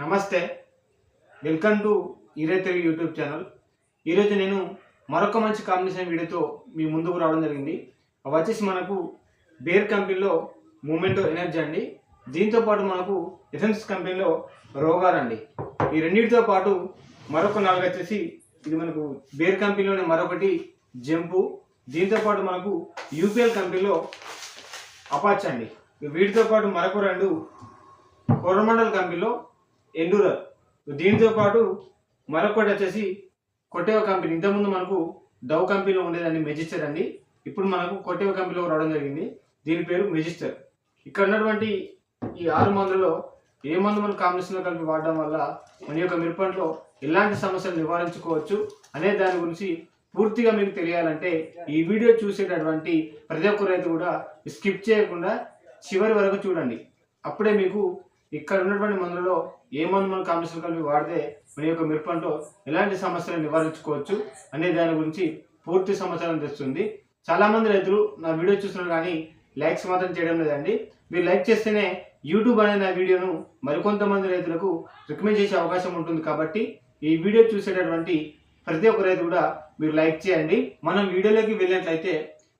నమస్తే. Welcome to ఈరే Telugu YouTube channel. ఈరోజు నేను మరొక మంచి కాంబినేషన్ వీడియోతో మీ ముందుకు రావడం జరిగింది. అవి వచ్చేసి మనకు బేర్ కంపెనీలో మూమెంటో ఎనర్జీ అండి. దీంతో పాటు మనకు ఎసెన్స్ కంపెనీలో రోగార్ అండి. ఈ రెండింటితో పాటు మరొక నాలుగు వచ్చేసి ఇది మనకు బేర్ కంపెనీలోనే మరొకటి జంపు దీంతోపాటు మనకు యూపీఎల్ కంపెనీలో అపాచ్ అండి. వీటితో పాటు మరొక రెండు కోరమండల్ కంపెనీలో ఎండూరర్. దీంతో పాటు మరొకటి వచ్చేసి కొట్టేవ కంపెనీ. ఇంతకుముందు మనకు డవ్ కంపెనీలో ఉండేదండి మెజిస్టర్ అండి. ఇప్పుడు మనకు కొట్టేవ కంపెనీలో రావడం జరిగింది. దీని పేరు మెజిస్టర్. ఇక్కడ ఉన్నటువంటి ఈ ఆరు మందులలో ఏ మందు మనం కాంబినేషన్లో కలిపి వాడడం వల్ల మన యొక్క మిరపంట్లో ఎలాంటి సమస్యలు నివారించుకోవచ్చు అనే దాని గురించి పూర్తిగా మీకు తెలియాలంటే ఈ వీడియో చూసేటటువంటి ప్రతి ఒక్క రైతు కూడా స్కిప్ చేయకుండా చివరి వరకు చూడండి. అప్పుడే మీకు ఇక్కడ ఉన్నటువంటి మందులలో ఏ మందు మనం కాంబినేషన్ కలిపి వాడితే మన యొక్క మిరపంలో ఎలాంటి సమస్యలను నివారించుకోవచ్చు అనే దాని గురించి పూర్తి సమాచారం తెస్తుంది. చాలా మంది రైతులు నా వీడియో చూస్తున్నారు కానీ లైక్స్ మాత్రం చేయడం లేదండి. మీరు లైక్ చేస్తేనే యూట్యూబ్ అనే నా వీడియోను మరికొంతమంది రైతులకు రికమెండ్ చేసే అవకాశం ఉంటుంది కాబట్టి ఈ వీడియో చూసేటటువంటి ప్రతి ఒక్క రైతు కూడా మీరు లైక్ చేయండి. మనం వీడియోలోకి వెళ్ళినట్లయితే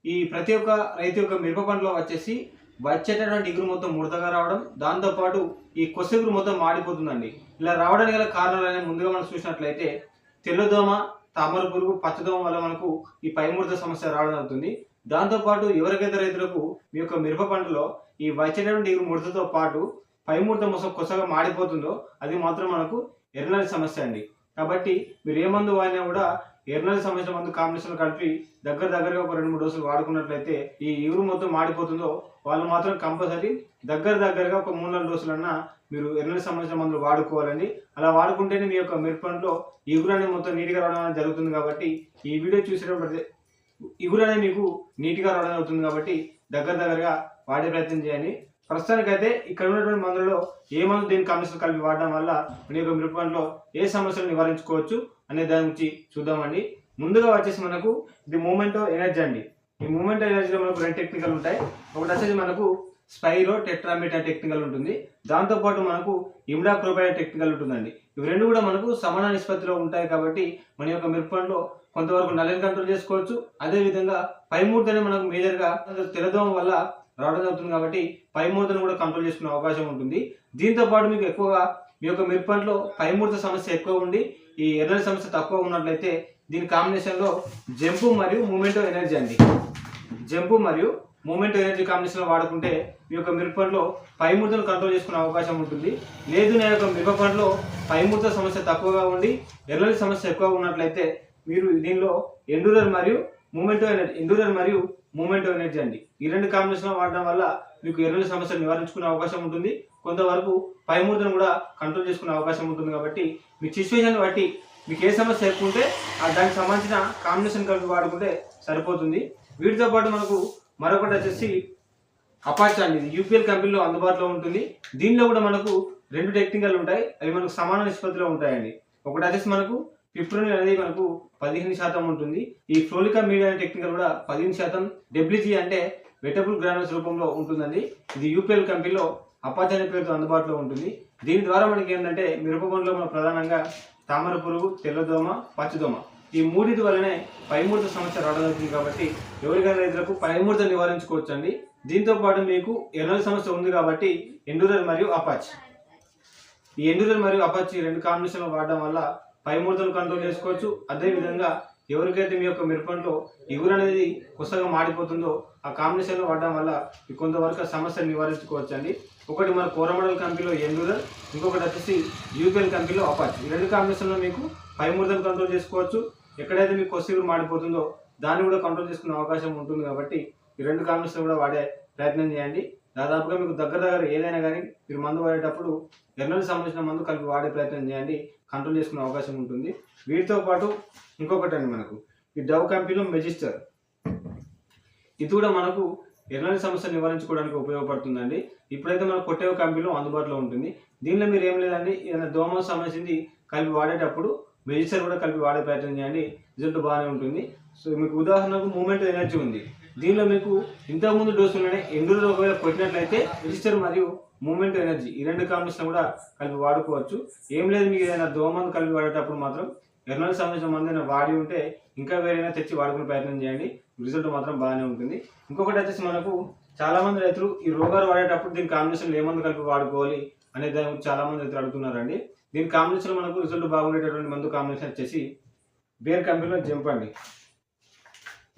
ఈ ప్రతి ఒక్క రైతు యొక్క మిరప పంటలో వచ్చేసి వచ్చేటటువంటి ఇగురు మొత్తం ముడతగా రావడం దాంతోపాటు ఈ కొసెగురు మొత్తం మాడిపోతుందండి. ఇలా రావడానికి గల కారణాలనే ముందుగా మనం చూసినట్లయితే తెల్లదోమ తామర పురుగు పచ్చదోమ వల్ల మనకు ఈ పైముడత సమస్య రావడం అవుతుంది దాంతోపాటు ఎవరికైతే రైతులకు మీ యొక్క మిరప పంటలో ఈ వచ్చేటటువంటి ఇగురు ముడతతో పాటు పైముడత మొసం కొసగా మాడిపోతుందో అది మాత్రం మనకు ఎర్రని సమస్య అండి. కాబట్టి మీరు ఏ మందు వాడినా కూడా ఎర్రనల్లి సమస్య మందు కాంబినేషన్ కలిపి దగ్గర దగ్గరగా ఒక రెండు మూడు డోసులు వాడుకున్నట్లయితే ఈ ఇగురు మొత్తం మాడిపోతుందో వాళ్ళు మాత్రం కంపల్సరీ దగ్గర దగ్గరగా ఒక మూడు నాలుగు డోసులన్నా మీరు ఎర్రనల్లి సంవత్సరం మందులు వాడుకోవాలండి. అలా వాడుకుంటేనే మీ యొక్క మిరపంలో ఇగురు అనేది మొత్తం నీట్గా రావడం అనేది జరుగుతుంది కాబట్టి ఈ వీడియో చూసేటప్పుడు ఇగురు అనేది మీకు నీట్గా రావడం అవుతుంది కాబట్టి దగ్గర దగ్గరగా వాడే ప్రయత్నం చేయండి. ప్రస్తుతానికైతే ఇక్కడ ఉన్నటువంటి మందులలో ఏ మందు దీని కమిషన్ కలిపి వాడడం వల్ల మీ యొక్క మిరపంలో ఏ సమస్యలు నివారించుకోవచ్చు అనే దాని గురించి చూద్దామండి. ముందుగా వచ్చేసి మనకు ఇది మూమెంట్ ఎనర్జీ అండి. ఈ మూమెంట్ ఎనర్జీలో మనకు రెండు టెక్నికల్ ఉంటాయి. ఒకటి వచ్చేసి మనకు స్పైరో టెట్రామీటా టెక్నికల్ ఉంటుంది. దాంతోపాటు మనకు ఇమ్డా క్రోపైడ్ టెక్నికల్ ఉంటుందండి. ఇవి రెండు కూడా మనకు సమాన నిష్పత్తిలో ఉంటాయి కాబట్టి మన యొక్క మిరపంలో కొంతవరకు నల్లని కంట్రోల్ చేసుకోవచ్చు. అదేవిధంగా పైమూర్తని మనకు మేజర్గా తెలదోమ వల్ల రావడం జరుగుతుంది కాబట్టి పైమూర్తను కూడా కంట్రోల్ చేసుకునే అవకాశం ఉంటుంది. దీంతో పాటు మీకు ఎక్కువగా మీ యొక్క మిరపంలో పైమూర్త సమస్య ఎక్కువ ఉండి ఈ ఎర్రని సమస్య తక్కువ ఉన్నట్లయితే దీని కాంబినేషన్లో జంపు మరియు మూమెంటో ఎనర్జీ అండి. జంపు మరియు మూమెంట్ ఎనర్జీ కాంబినేషన్లో వాడుకుంటే మీ యొక్క మిరపంలో పైముడతను కంట్రోల్ చేసుకునే అవకాశం ఉంటుంది. లేదు నా యొక్క మిరపంలో పైముడత సమస్య తక్కువగా ఉండి ఎర్రని సమస్య ఎక్కువ ఉన్నట్లయితే మీరు దీనిలో ఎండూరర్ మరియు మూమెంట్ ఎనర్జీ మరియు మూమెంట్ ఎనర్జీ అండి. ఈ రెండు కాంబినేషన్ వాడడం వల్ల మీకు ఎర్రల సమస్యలు నివారించుకునే అవకాశం ఉంటుంది. కొంతవరకు పైమూర్తను కూడా కంట్రోల్ చేసుకునే అవకాశం ఉంటుంది కాబట్టి మీ సిచ్యువేషన్ బట్టి మీకు ఏ సమస్య ఎక్కువ ఉంటే ఆ దానికి సంబంధించిన కాంబినేషన్ కలిపి వాడుకుంటే సరిపోతుంది. వీటితో పాటు మనకు మరొకటి వచ్చేసి అపాచ్ అండి. యూపీఎల్ కంపెనీలో అందుబాటులో ఉంటుంది. దీనిలో కూడా మనకు రెండు టెక్నికల్ ఉంటాయి. అవి మనకు సమాన నిష్పత్తిలో ఉంటాయండి. ఒకటి వచ్చేసి మనకు పిప్రోనిల్ అనేది మనకు పదిహేను శాతం ఉంటుంది. ఈ ఫ్లోలికా మీడియా అనే టెక్నికల్ కూడా పదిహేను శాతం డబ్ల్యూజీ అంటే వెటబుల్ గ్రానల్స్ రూపంలో ఉంటుందండి. ఇది యూపీఎల్ కంపెనీలో అపాచ్ అనే పేరుతో అందుబాటులో ఉంటుంది. దీని ద్వారా మనకి ఏంటంటే మిరప పండులో మనం ప్రధానంగా తామర పురుగు తెల్లదోమ పచ్చదోమ. ఈ మూడింటి వల్లనే పైమూర్త సమస్య రావడం జరుగుతుంది కాబట్టి ఎవరికైనా రైతులకు పైమూర్త నివారించుకోవచ్చు అండి దీంతో పాటు మీకు ఎనల్ సమస్య ఉంది కాబట్టి ఎండూరల్ మరియు అపాచ్. ఈ ఎండూరల్ మరియు అపాచ్ రెండు కాంబినేషన్లు వాడడం వల్ల పై ముడతలు కంట్రోల్ చేసుకోవచ్చు. అదేవిధంగా ఎవరికైతే మీ యొక్క మిరపంలో ఎగురు అనేది కొత్తగా మాడిపోతుందో ఆ కాంబినేషన్లో వాడడం వల్ల కొంతవరకు సమస్యను నివారించుకోవచ్చు అండి ఒకటి మన కోరమడల్ కంపెనీలో ఎండూరల్ ఇంకొకటి వచ్చేసి యూపీఎల్ కంపెనీలో అపాచ్. ఈ రెండు కాంబినేషన్లో మీకు పైమూర్తను కంట్రోల్ చేసుకోవచ్చు. ఎక్కడైతే మీకు కొసిగురు మాడిపోతుందో దాన్ని కూడా కంట్రోల్ చేసుకునే అవకాశం ఉంటుంది కాబట్టి ఈ రెండు కాంబినేషన్ కూడా వాడే ప్రయత్నం చేయండి. దాదాపుగా మీకు దగ్గర దగ్గర ఏదైనా కానీ మీరు మందు వాడేటప్పుడు ఎర్నల్కి సంబంధించిన మందు కలిపి వాడే ప్రయత్నం చేయండి కంట్రోల్ చేసుకునే అవకాశం ఉంటుంది. వీటితో పాటు ఇంకొకటి అండి మనకు ఈ డవ్ కంపెనీలో మెజిస్టర్. ఇది కూడా మనకు ఎర్రని సమస్య నివారించుకోవడానికి ఉపయోగపడుతుందండి. ఇప్పుడైతే మన కొట్టేవ కంపెనీలో అందుబాటులో ఉంటుంది. దీనిలో మీరు ఏం లేదండి ఏదైనా దోమ సంబంధించింది కలిపి వాడేటప్పుడు మెజిస్టర్ కూడా కలిపి వాడే ప్రయత్నం చేయండి. రిజల్ట్ బాగానే ఉంటుంది. సో మీకు ఉదాహరణకు మూమెంట్ ఎనర్జీ ఉంది. దీనిలో మీకు ఇంతకుముందు డోసులోనే ఎండూలో ఒకవేళ కొట్టినట్లయితే రిజిస్టర్ మరియు మూమెంట్ ఎనర్జీ ఈ రెండు కాంబినేషన్ కూడా కలిపి వాడుకోవచ్చు. ఏం లేదు మీకు ఏదైనా దోమందు కలిపి వాడేటప్పుడు మాత్రం ఎర్నల్ సంబంధించిన మందు వాడి ఉంటే ఇంకా వేరైనా తెచ్చి వాడుకునే ప్రయత్నం చేయండి. రిజల్ట్ మాత్రం బాగానే ఉంటుంది. ఇంకొకటి వచ్చేసి మనకు చాలామంది రైతులు ఈ రోగాలు వాడేటప్పుడు దీని కాంబినేషన్ ఏ మందు కలిపి వాడుకోవాలి అనే దాని గురించి చాలా రైతులు అడుగుతున్నారండి. దీని కాంబినేషన్ మనకు రిజల్ట్ బాగుండేటటువంటి మందు కాంబినేషన్ వచ్చేసి బేర్ కంపెనీలో జంప్ అండి.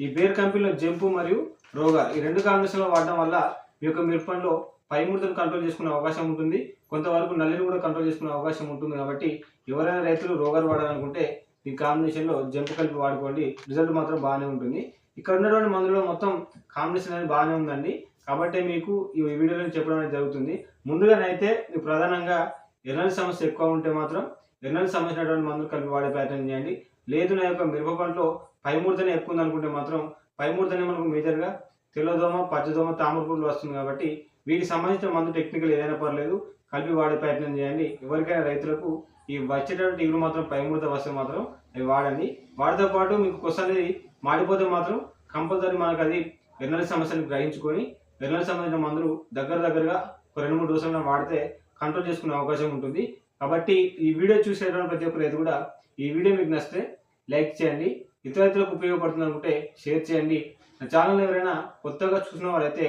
ఈ బేర్ కంపెనీలో జంపు మరియు రోగా ఈ రెండు కాంబినేషన్లో వాడడం వల్ల మీ యొక్క మిరపంలో పై ముడతను కంట్రోల్ చేసుకునే అవకాశం ఉంటుంది. కొంతవరకు నల్లిని కూడా కంట్రోల్ చేసుకునే అవకాశం ఉంటుంది కాబట్టి ఎవరైనా రైతులు రోగాలు వాడాలనుకుంటే ఈ కాంబినేషన్లో జంపు కలిపి వాడుకోండి. రిజల్ట్ మాత్రం బాగానే ఉంటుంది. ఇక్కడ ఉన్నటువంటి మందులో మొత్తం కాంబినేషన్ అనేది బాగానే ఉందండి. కాబట్టి మీకు ఈ వీడియోలో చెప్పడం అనేది జరుగుతుంది. ముందుగానైతే ప్రధానంగా ఎర్రని సమస్య ఎక్కువ ఉంటే మాత్రం ఎర్రని సంబంధించినటువంటి మందులు కలిపి వాడే ప్రయత్నం చేయండి. లేదు నా యొక్క మిరప పంటలో పై ఎక్కువ ఉంది అనుకుంటే మాత్రం పై ముడతనే మనకు మేజర్గా తెల్లదోమ పచ్చదోమ తామర పురుగులు వస్తుంది కాబట్టి వీటికి సంబంధించిన మందు టెక్నికల్ ఏదైనా పర్లేదు కలిపి వాడే ప్రయత్నం చేయండి. ఎవరికైనా రైతులకు ఈ వచ్చేటటువంటి ఇగురు మాత్రం పైమూర్త వస్తే మాత్రం అవి వాడండి. వాటితో పాటు మీకు కొస అనేది మాడిపోతే మాత్రం కంపల్సరీ మనకు అది వెన్నెల సమస్యను గ్రహించుకొని వెన్నెల సంబంధించిన మందులు దగ్గర దగ్గరగా ఒక రెండు మూడు రోజులు వాడితే కంట్రోల్ చేసుకునే అవకాశం ఉంటుంది. కాబట్టి ఈ వీడియో చూసేటువంటి ప్రతి ఒక్క రైతు కూడా ఈ వీడియో మీకు నచ్చితే లైక్ చేయండి. ఇతర ఇతరులకు ఉపయోగపడుతుంది అనుకుంటే షేర్ చేయండి. నా ఛానల్ ఎవరైనా కొత్తగా చూసిన వారైతే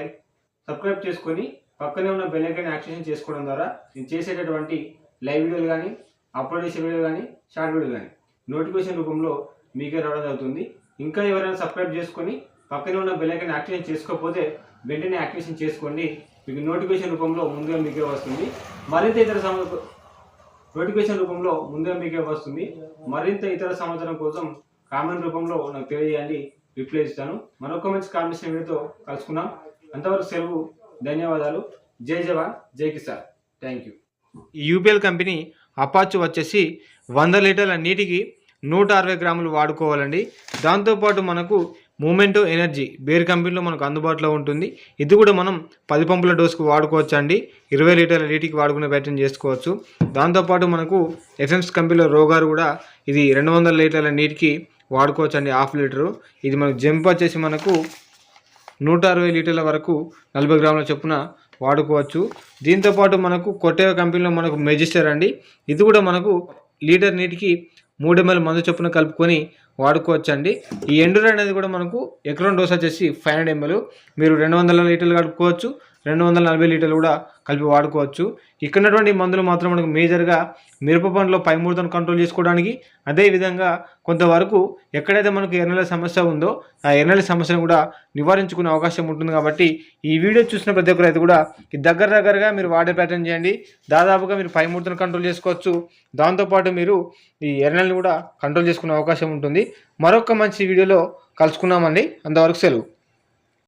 సబ్స్క్రైబ్ చేసుకొని పక్కనే ఉన్న బెల్ ఐకాన్ యాక్టివేషన్ చేసుకోవడం ద్వారా నేను చేసేటటువంటి లైవ్ వీడియోలు కానీ అప్లోడ్ చేసే వీడియోలు కానీ షార్ట్ వీడియోలు కానీ నోటిఫికేషన్ రూపంలో మీకే రావడం జరుగుతుంది. ఇంకా ఎవరైనా సబ్స్క్రైబ్ చేసుకొని పక్కనే ఉన్న బెల్ ఐకాన్ యాక్టివేషన్ చేసుకోకపోతే వెంటనే యాక్టివేషన్ చేసుకోండి. మీకు నోటిఫికేషన్ రూపంలో ముందుగా మీకే వస్తుంది. మరింత ఇతర సమ నోటిఫికేషన్ రూపంలో ముందే మీకే వస్తుంది. మరింత ఇతర సమాచారం కోసం కామెంట్ రూపంలో నాకు తెలియజేయండి. రిప్లై ఇస్తాను. మరొక మంచి కాంబినేషన్ వీడియోతో కలుసుకుందాం. అంతవరకు సెలవు ధన్యవాదాలు. Jai Jawan Jai Kisan. Thank you UPL company అపాచు వచ్చేసి వంద లీటర్ల నీటికి నూట అరవై గ్రాములు వాడుకోవాలండి. దాంతోపాటు మనకు మూమెంటో ఎనర్జీ బేర్ కంపెనీలో మనకు అందుబాటులో ఉంటుంది. ఇది కూడా మనం పది పంపుల డోస్కి వాడుకోవచ్చు అండి ఇరవై లీటర్ల నీటికి వాడుకునే ప్రయత్నం చేసుకోవచ్చు. దాంతోపాటు మనకు ఎఫ్ఎంస్ కంపెనీలో రోగారు కూడా ఇది రెండు వందల లీటర్ల నీటికి వాడుకోవచ్చు అండి హాఫ్ లీటరు. ఇది మనకు జంప్ వచ్చేసి మనకు నూట అరవై లీటర్ల వరకు నలభై గ్రాముల చొప్పున వాడుకోవచ్చు. దీంతోపాటు మనకు కొట్టేవ కంపెనీలో మనకు మెజిస్టర్ అండి. ఇది కూడా మనకు లీటర్ నీటికి మూడు ఎంఎల్ మందు చొప్పున కలుపుకొని వాడుకోవచ్చు అండి ఈ ఎండూర్ అనేది కూడా మనకు ఎకరం డోస్ వచ్చేసి ఫైవ్ హండ్రెడ్ ఎంఎల్. మీరు రెండు వందల లీటర్లు కలుపుకోవచ్చు. రెండు వందల నలభై లీటర్లు కూడా కలిపి వాడుకోవచ్చు. ఇక్కడ ఉన్నటువంటి మందులు మాత్రం మనకు మేజర్గా మిరప పంటలో పై కంట్రోల్ చేసుకోవడానికి అదేవిధంగా కొంతవరకు ఎక్కడైతే మనకు ఎర్నెల సమస్య ఉందో ఆ ఎర్నెల సమస్యను కూడా నివారించుకునే అవకాశం ఉంటుంది కాబట్టి ఈ వీడియో చూసిన ప్రతి ఒక్కరైతే కూడా దగ్గర దగ్గరగా మీరు వాడే ప్యాటర్న్ చేయండి. దాదాపుగా మీరు పై కంట్రోల్ చేసుకోవచ్చు. దాంతోపాటు మీరు ఈ ఎర్నెల్ని కూడా కంట్రోల్ చేసుకునే అవకాశం ఉంటుంది. మరొక మంచి వీడియోలో కలుసుకున్నామండి అంతవరకు సెలవు.